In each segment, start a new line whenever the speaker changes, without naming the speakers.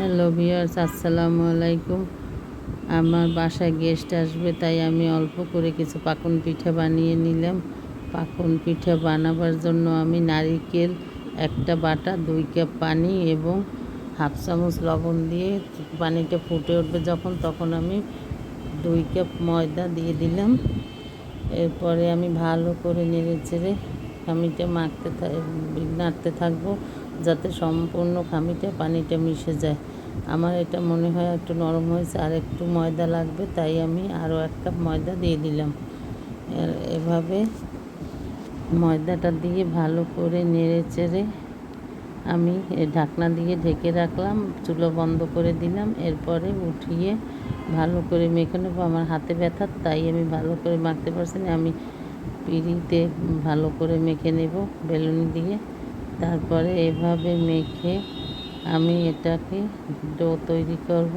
Hello viewers, আসসালামু আলাইকুম। আমার বাসায় গেস্ট আসবে, তাই আমি অল্প করে কিছু পাকন পিঠা বানিয়ে নিলাম। পাকন পিঠা বানাবার জন্য আমি নারিকেল একটা বাটা, দুই কাপ পানি এবং হাফ চামচ লবণ দিয়ে পানিটা ফুটে উঠবে যখন, তখন আমি দুই কাপ ময়দা দিয়ে দিলাম। এরপরে আমি ভালো করে নেড়ে চেড়ে খামিটা মাখতে নাড়তে থাকব। যাতে সম্পূর্ণ খামিটা পানিটা মিশে যায়। আমার এটা মনে হয় একটু নরম হয়েছে, আর একটু ময়দা লাগবে, তাই আমি আরও এক কাপ ময়দা দিয়ে দিলাম। এভাবে ময়দাটা দিয়ে ভালো করে নেড়ে চেড়ে আমি ঢাকনা দিয়ে ঢেকে রাখলাম, চুলো বন্ধ করে দিলাম, এরপরে উঠিয়ে ভালো করে মেখে নেব। আমার হাতে ব্যথা, তাই আমি ভালো করে মাখতে পারছি না। আমি পিড়িতে ভালো করে মেখে নেব বেলুনি দিয়ে। তারপরে এভাবে মেখে আমি এটাকে ডো তৈরি করব।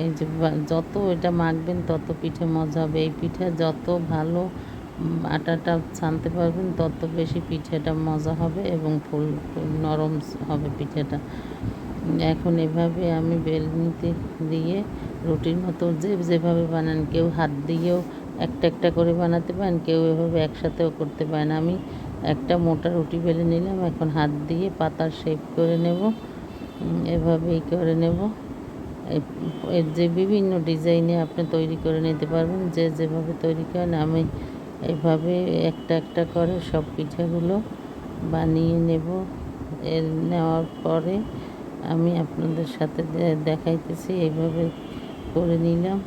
এই যে যত এটা মাখবেন তত পিঠে মজা হবে। এই পিঠে যত ভালো আটাটা ছানতে পারবেন তত বেশি পিঠেটা মজা হবে এবং ফুল নরম হবে পিঠেটা। এখন এভাবে আমি বেলনিতে দিয়ে রুটির মতো যে, যেভাবে বানান, কেউ হাত দিয়েও একটা একটা করে বানাতে পারেন, কেউ এভাবে একসাথেও করতে পারেন। আমি একটা মোটা রুটি বেলে নিলাম, এখন হাত দিয়ে পাতার শেপ করে নেব। এভাবেই করে নেব। এর যে বিভিন্ন ডিজাইনে আপনি তৈরি করে নিতে পারবেন, যে যেভাবে তৈরি করেন, আমি এভাবে একটা একটা করে সব পিঠাগুলো বানিয়ে নেব। এর নেওয়ার পরে আমি আপনাদের সাথে দেখাইতেছি এইভাবে করে নিলাম।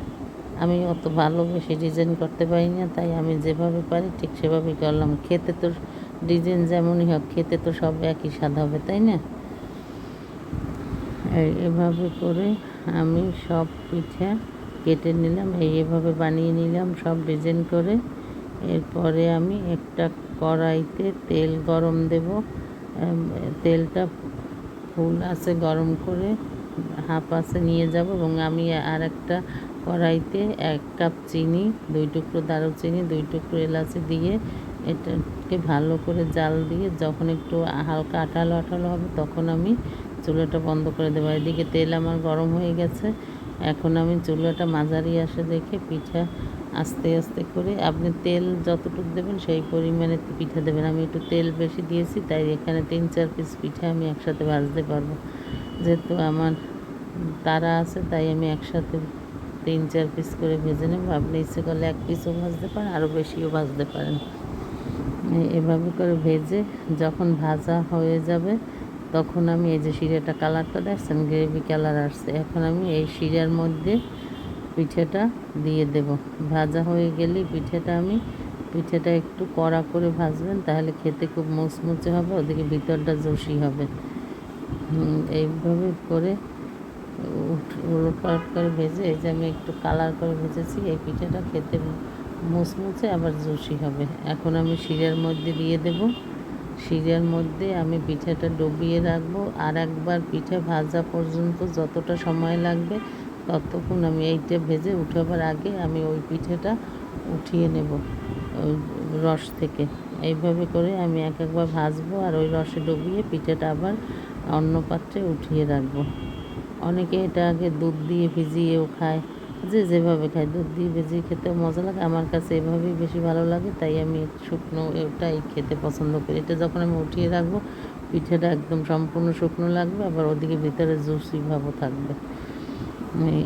আমি অত ভালো বেশি ডিজাইন করতে পারি না, তাই আমি যেভাবে পারি ঠিক সেভাবেই করলাম। খেতে তো ডিজাইন যেমনই হোক, খেতে তো সব একই স্বাদ হবে, তাই না? এভাবে করে আমি সব পিঠা কেটে নিলাম, এই এভাবে বানিয়ে নিলাম, সব ডিজাইন করে। এরপরে আমি একটা কড়াইতে তেল গরম দেব তেলটা ফুল আছে গরম করে, হাফ আছে নিয়ে যাব, এবং আমি আর একটা কড়াইতে এক কাপ চিনি, দুই টুকরো দারুচিনি, দুই টুকরো এলাচি দিয়ে এটাকে ভালো করে জাল দিয়ে যখন একটু হালকা আঠালো আঠালো হবে তখন আমি চুলাটা বন্ধ করে দেবো। এদিকে তেল আমার গরম হয়ে গেছে। এখন আমি চুলাটা মাঝারি আসে দেখে পিঠা আস্তে আস্তে করে আপনি তেল যতটুকু দেবেন সেই পরিমাণে পিঠা দেবেন। আমি একটু তেল বেশি দিয়েছি, তাই এখানে তিন চার পিস পিঠা আমি একসাথে ভাজতে পারব। যেহেতু আমার তারা আছে, তাই আমি একসাথে তিন, চার পিস করে ভেজে নেব। আপনি ইচ্ছে করলে এক পিসও ভাজতে পারেন আরও বেশিও ভাজতে পারেন। এভাবে করে ভেজে যখন ভাজা হয়ে যাবে, তখন আমি এই যে শিরাটা কালারটা দেখছেন, গ্রেভি কালার আসছে। এখন আমি এই শিরার মধ্যে পিঠেটা দিয়ে দেব। ভাজা হয়ে গেলে পিঠেটা আমি, পিঠেটা একটু কড়া করে ভাজবেন, তাহলে খেতে খুব মুচমুচে হবে, ওদিকে ভিতরটা জসি হবে। এইভাবে করে উলট পালট করে ভেজে, এই যে আমি একটু কালার করে ভেজেছি, এই পিঠেটা খেতে মুচমুচে আবার জুসি হবে। এখন আমি শিরার মধ্যে দিয়ে দেব। শিরার মধ্যে আমি পিঠাটা ডুবিয়ে রাখব আর একবার পিঠে ভাজা পর্যন্ত যতটা সময় লাগবে ততক্ষণ আমি এইটা ভেজে উঠাবার আগে আমি ওই পিঠেটা উঠিয়ে নেব রস থেকে। এইভাবে করে আমি এক একবার ভাজবো আর ওই রসে ডুবিয়ে পিঠেটা আবার অন্য পাত্রে উঠিয়ে রাখব। অনেকে এটা আগে দুধ দিয়ে ভিজিয়েও খায়। যে যেভাবে খায়, দুধ দিয়ে ভেজিয়ে খেতে মজা লাগে। আমার কাছে এভাবেই বেশি ভালো লাগে, তাই আমি শুকনো এটাই খেতে পছন্দ করি। এটা যখন আমি উঠিয়ে রাখব, পিঠেটা একদম সম্পূর্ণ শুকনো লাগবে, আবার ওদিকে ভিতরে জুসি ভাবও থাকবে।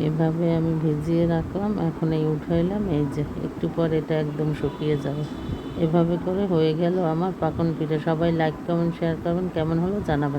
এভাবে আমি ভিজিয়ে রাখলাম, এখন এই উঠাইলাম, এই যে একটু পর এটা একদম শুকিয়ে যাবে। এভাবে করে হয়ে গেল আমার পাকন পিঠে। সবাই লাইক কমেন্ট শেয়ার করবেন। কেমন হলো জানাবেন।